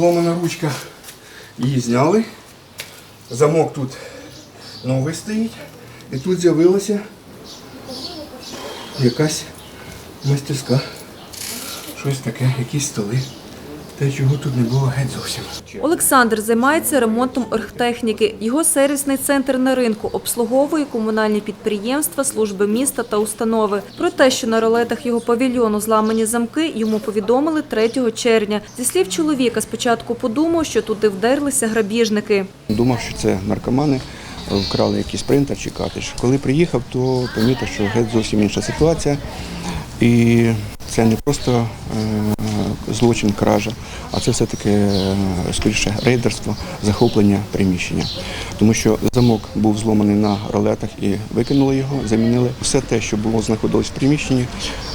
зломана ручка. Її зняли. Замок тут новий стоїть. І тут з'явилася якась мастерська. Щось таке, якісь столи. Те, чого тут не було геть зовсім. Олександр займається ремонтом оргтехніки. Його сервісний центр на ринку обслуговує комунальні підприємства, служби міста та установи. Про те, що на ролетах його павільйону зламані замки, йому повідомили 3 червня. Зі слів чоловіка, спочатку подумав, що туди вдерлися грабіжники. Думав, що це наркомани вкрали якийсь принтер чи картridж. Коли приїхав, то помітив, що геть зовсім інша ситуація. І це не просто е, злочин, кража, а це все-таки е, скоріше рейдерство, захоплення приміщення. Тому що замок був зломаний на ролетах і викинули його, замінили. Все те, що було знаходилось в приміщенні,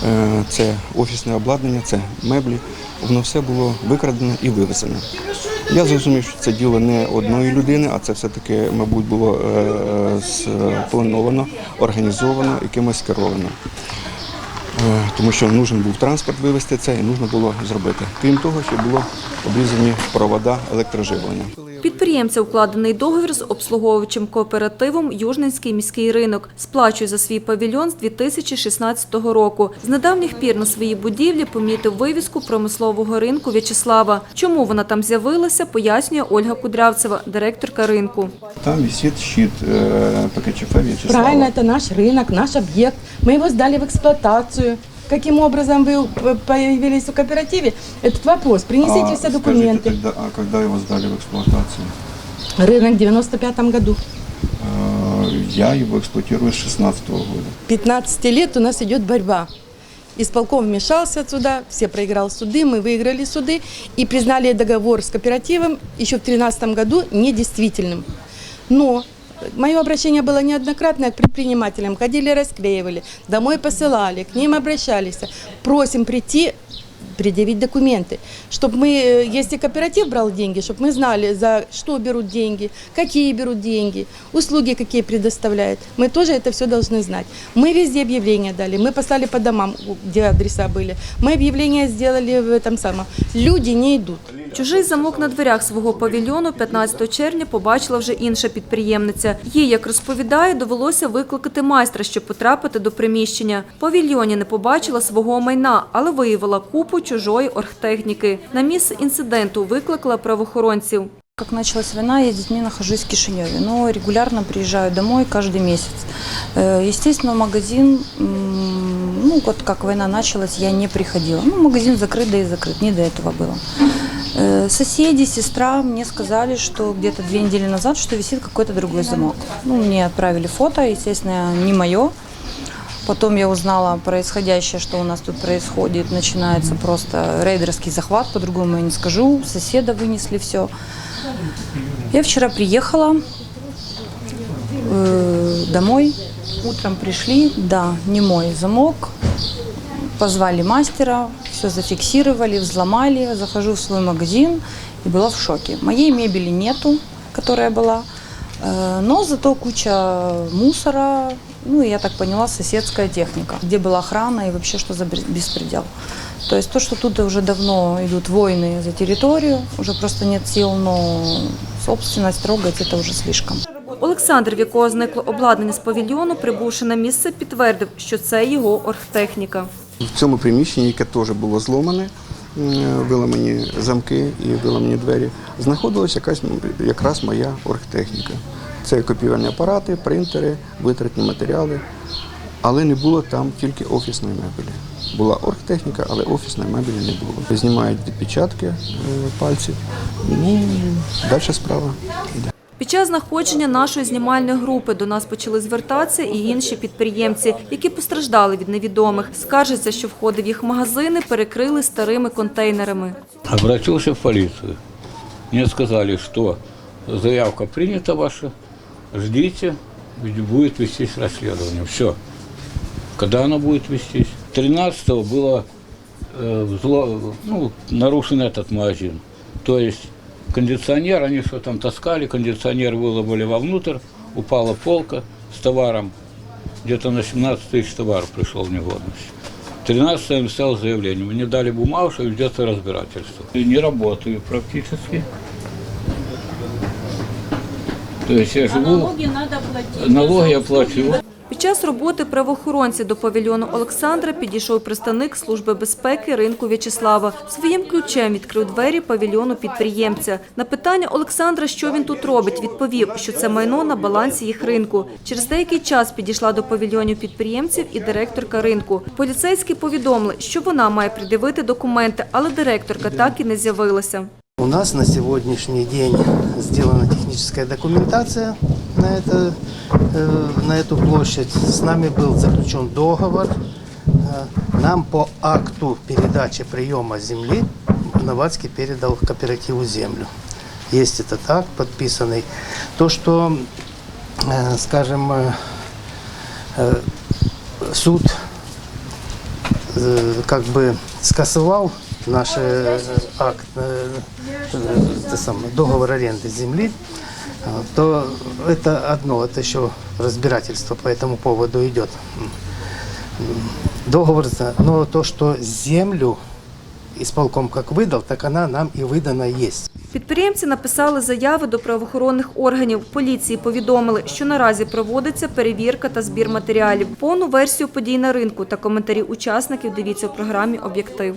е, це офісне обладнання, це меблі, воно все було викрадено і вивезено. Я зрозумів, що це діло не одної людини, а це все-таки, мабуть, було е, сплановано, організовано, якимось керовано. Е, Тому що нужен був транспорт вивезти це і нужно було зробити. Крім того, ще було обрізані провода електроживлення. Підприємця укладений договір з обслуговуючим кооперативом Южненський міський ринок. Сплачує за свій павільйон з 2016 року. З недавніх пір на своїй будівлі помітив вивіску промислового ринку В'ячеслава. Чому вона там з'явилася, пояснює Ольга Кудрявцева, директорка ринку. Там висить щит е, ПКЧФ В'ячеслава. Правильно, это наш рынок, наш объект. Мы его сдали в эксплуатацию. Каким образом вы появились в кооперативе? Этот вопрос. Принесите все документы. а коли його здали в експлуатацію? Рынок в 95 году. Е, Я його експлуатую з 16 року. 15 лет у нас идет борьба. Исполком вмешался сюда, все проиграл суды, мы выиграли суды и признали договор с кооперативом еще в 2013 году недействительным. Но мое обращение было неоднократное к предпринимателям. Ходили, расклеивали, домой посылали, к ним обращались. Просим прийти предъявить документы, чтобы мы, э, если кооператив брал деньги, чтобы мы знали, за что берут деньги, какие берут деньги, услуги какие предоставляют. Мы тоже это все должны знать. Мы везде объявления дали, мы послали по домам, где адреса были. Мы объявления сделали в этом самом. Люди не идут. Чужий замок на дверях свого павільйону 15 червня побачила вже інша підприємниця. Їй, як розповідає, довелося викликати майстра, щоб потрапити до приміщення. В павільйоні не побачила свого майна, але виявила купу чужої оргтехніки. На місце інциденту викликала правоохоронців. Как началась война, я с детьми нахожусь в Кишиневе, но регулярно приезжаю домой каждый месяц. Э, Естественно, в магазин, м, ну вот как война началась, я не приходила. Ну, магазин закрыт, да и закрыт, не до этого было. Э, Соседи, сестра мне сказали, что где-то две недели назад, что висит какой-то другой замок. Ну, мне отправили фото, естественно, не мое. Потом я узнала происходящее, что у нас тут происходит. Начинается просто рейдерский захват, по-другому я не скажу. Соседа вынесли все. Я вчера приехала э, домой. Утром пришли, да, не мой замок. Позвали мастера, все зафиксировали, взломали. Захожу в свой магазин и была в шоке. Моей мебели нету, которая была. Э, Но зато куча мусора, ну и я так поняла, соседская техника, где была охрана и вообще что за бес- беспредел. То есть то, что тут уже давно идут войны за территорию, уже просто нет сил, но собственность трогать это уже слишком. Олександр, в якого зникло обладнання з павільйону, прибувши на місце, підтвердив, що це його оргтехніка. В цьому приміщенні, яке теж було зломане, виламані замки і виламані двері, знаходилася якась якраз моя оргтехніка. Це копіювальні апарати, принтери, витратні матеріали. Але не було там тільки офісної мебелі. Була оргтехніка, але офісної мебелі не було. Знімають відпечатки е, пальців. Ну, далі справа йде. Під час знаходження нашої знімальної групи до нас почали звертатися і інші підприємці, які постраждали від невідомих. Скаржаться, що входи в їх магазини перекрили старими контейнерами. Обратился в полицию. Мне сказали, что заявка принята ваша, ждите, ведь будет вестись расследование. Все. Когда оно будет вестись? 13-го было э, взло- ну, нарушен этот магазин. То есть кондиционер, они что там таскали, кондиционер выломали вовнутрь, упала полка с товаром. Где-то на 17 тысяч товар пришел в негодность. 13 я написал заявление. Мне дали бумагу, что ведется разбирательство. И не работаю практически. То есть я живу... налоги надо платить. Налоги я плачу. Під час роботи правоохоронці до павільйону Олександра підійшов представник Служби безпеки ринку В'ячеслава. Своїм ключем відкрив двері павільйону підприємця. На питання Олександра, що він тут робить, відповів, що це майно на балансі їх ринку. Через деякий час підійшла до павільйонів підприємців і директорка ринку. Поліцейські повідомили, що вона має придивити документи, але директорка так і не з'явилася. У нас на сегодняшний день сделана техническая документация на, это, э, на эту площадь. С нами был заключен договор. Э, Нам по акту передачи приема земли Новацкий передал кооперативу землю. Есть этот акт подписанный. То, что, э, скажем, суд как бы скасовал наш э, акт, э, э, это самое, договор аренды земли, э, то это одно, это еще разбирательство по этому поводу идет. М, Договор, за- но то, что землю исполком как выдал, так она нам и выдана есть. Підприємці написали заяви до правоохоронних органів. Поліції повідомили, що наразі проводиться перевірка та збір матеріалів. Повну версію подій на ринку та коментарі учасників дивіться у програмі «Об'єктив».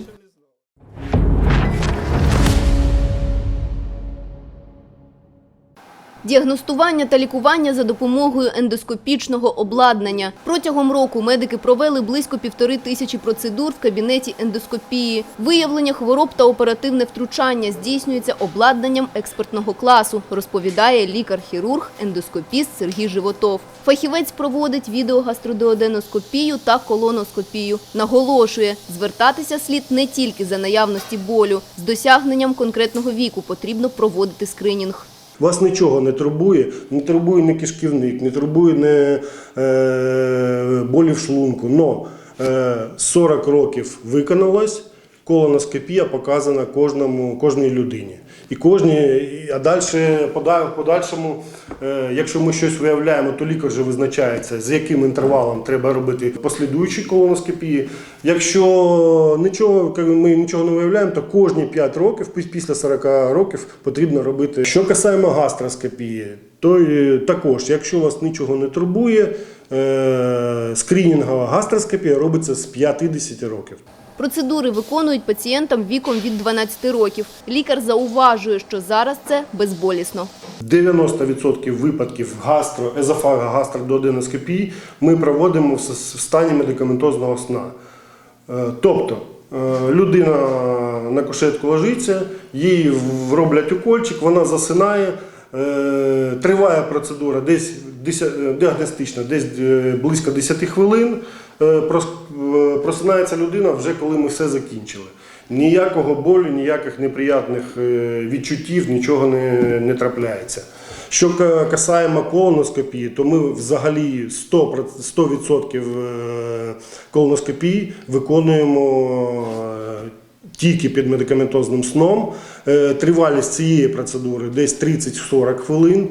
Діагностування та лікування за допомогою ендоскопічного обладнання. Протягом року медики провели близько півтори тисячі процедур в кабінеті ендоскопії. Виявлення хвороб та оперативне втручання здійснюється обладнанням експертного класу, розповідає лікар-хірург, ендоскопіст Сергій Животов. Фахівець проводить відеогастродеоденоскопію та колоноскопію. Наголошує, звертатися слід не тільки за наявності болю. З досягненням конкретного віку потрібно проводити скринінг. Вас нічого не турбує, не турбує не кишківник, не турбує не е, болі в шлунку. Но е, 40 років виконалось, колоноскопія показана кожному, кожній людині. І кожній, а далі в подальшому, е, якщо ми щось виявляємо, то лікар вже визначається, з яким інтервалом треба робити послідуючі колоноскопії. Якщо нічого, ми нічого не виявляємо, то кожні 5 років, після 40 років, потрібно робити. Що касаємо гастроскопії, то також, якщо вас нічого не турбує, е, скринінгова гастроскопія робиться з 50 років. Процедури виконують пацієнтам віком від 12 років. Лікар зауважує, що зараз це безболісно. 90% випадків гастро, езофага, гастродооденоскопії ми проводимо в стані медикаментозного сна. Е, Тобто е, людина на кушетку ложиться, їй роблять укольчик, вона засинає. е, Триває процедура десь діагностична, десь близько 10 хвилин. Е, е, Просинається людина вже коли ми все закінчили. Ніякого болю, ніяких неприятних е, відчуттів, нічого не, не трапляється. Що касаємо колоноскопії, то ми взагалі 100%, 100% е, виконуємо тільки під медикаментозним сном. Тривалість цієї процедури десь 30-40 хвилин.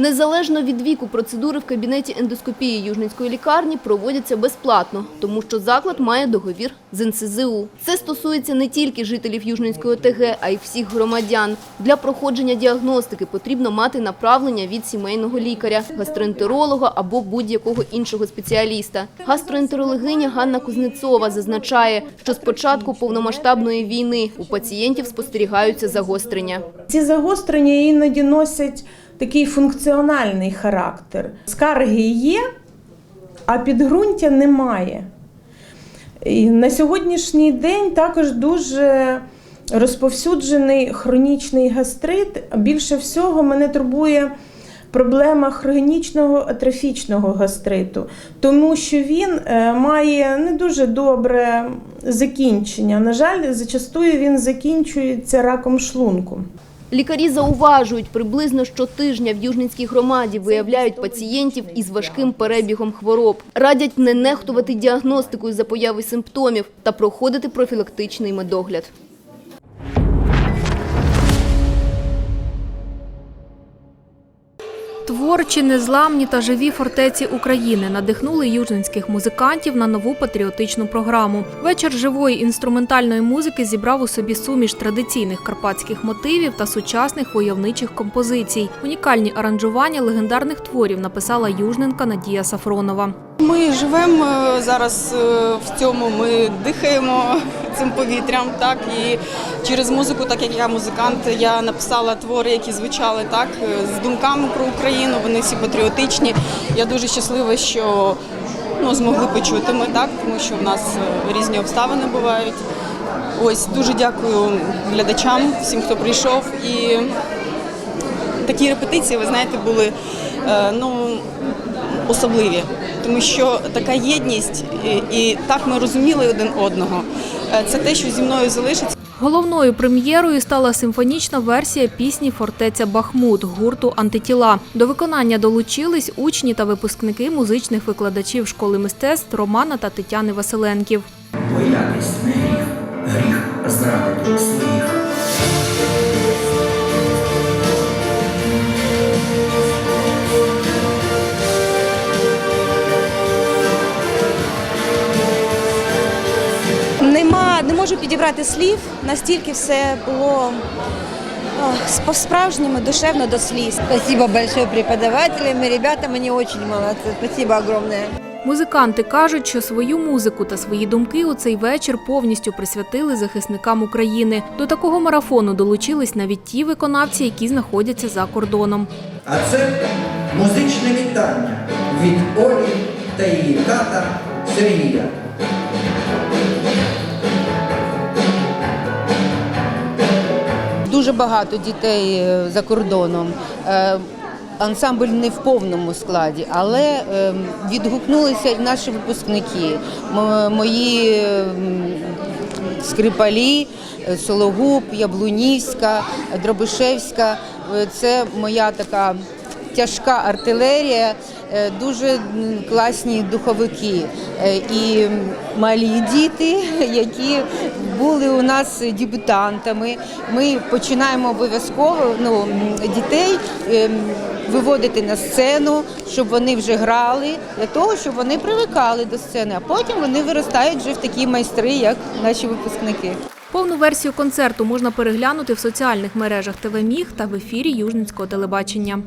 Незалежно від віку процедури в кабінеті ендоскопії Южницької лікарні проводяться безплатно, тому що заклад має договір з НСЗУ. Це стосується не тільки жителів Южницької ОТГ, а й всіх громадян. Для проходження діагностики потрібно мати направлення від сімейного лікаря, гастроентеролога або будь-якого іншого спеціаліста. Гастроентерологиня Ганна Кузнецова зазначає, що з початку повномасштабної війни у пацієнтів спостерігаються загострення. Ці загострення іноді носять такий функціональний характер. Скарги є, а підґрунтя немає. І на сьогоднішній день також дуже розповсюджений хронічний гастрит. Більше всього мене турбує проблема хронічного атрофічного гастриту, тому що він е, має не дуже добре закінчення. На жаль, зачастую він закінчується раком шлунку. Лікарі зауважують, приблизно щотижня в Южницькій громаді виявляють пацієнтів із важким перебігом хвороб. Радять не нехтувати діагностикою за появи симптомів та проходити профілактичний медогляд. Творчі, незламні та живі фортеці України надихнули южненських музикантів на нову патріотичну програму. Вечір живої інструментальної музики зібрав у собі суміш традиційних карпатських мотивів та сучасних войовничих композицій. Унікальні аранжування легендарних творів написала южненка Надія Сафронова. Ми живемо е, зараз е, в цьому, ми дихаємо цим повітрям, так і через музику, так як я музикант, я написала твори, які звучали так е, з думками про Україну. Вони всі патріотичні. Я дуже щаслива, що ну, змогли почути ми так, тому що в нас різні обставини бувають. Ось дуже дякую глядачам, всім, хто прийшов. І такі репетиції, ви знаєте, були ну, особливі, тому що така єдність і, і так ми розуміли один одного. Е, Це те, що зі мною залишиться. Головною прем'єрою стала симфонічна версія пісні Фортеця Бахмут гурту Антитіла. До виконання долучились учні та випускники музичних викладачів школи мистецтв Романа та Тетяни Василенків. Боятись не гріх, гріх зрадити своїх. Підібрати слів, настільки все було по-справжньому душевно до сліз. Спасибо большое преподавателям и ребятам, они очень молодцы. Спасибо огромное. Музиканти кажуть, що свою музику та свої думки у цей вечір повністю присвятили захисникам України. До такого марафону долучились навіть ті виконавці, які знаходяться за кордоном. А це музичне вітання від Олі та її тата Сергія. Дуже багато дітей е, за кордоном. Е, Ансамбль не в повному складі, але е, відгукнулися і наші випускники. Мої е, скрипалі, е, Сологуб, Яблунівська, Дробишевська. Це моя така тяжка артилерія, дуже класні духовики Е, і малі діти, які були у нас дебютантами. Ми починаємо обов'язково ну, дітей ем, виводити на сцену, щоб вони вже грали, для того, щоб вони привикали до сцени, а потім вони виростають вже в такі майстри, як наші випускники. Повну версію концерту можна переглянути в соціальних мережах ТВ Міг та в ефірі Южницького телебачення.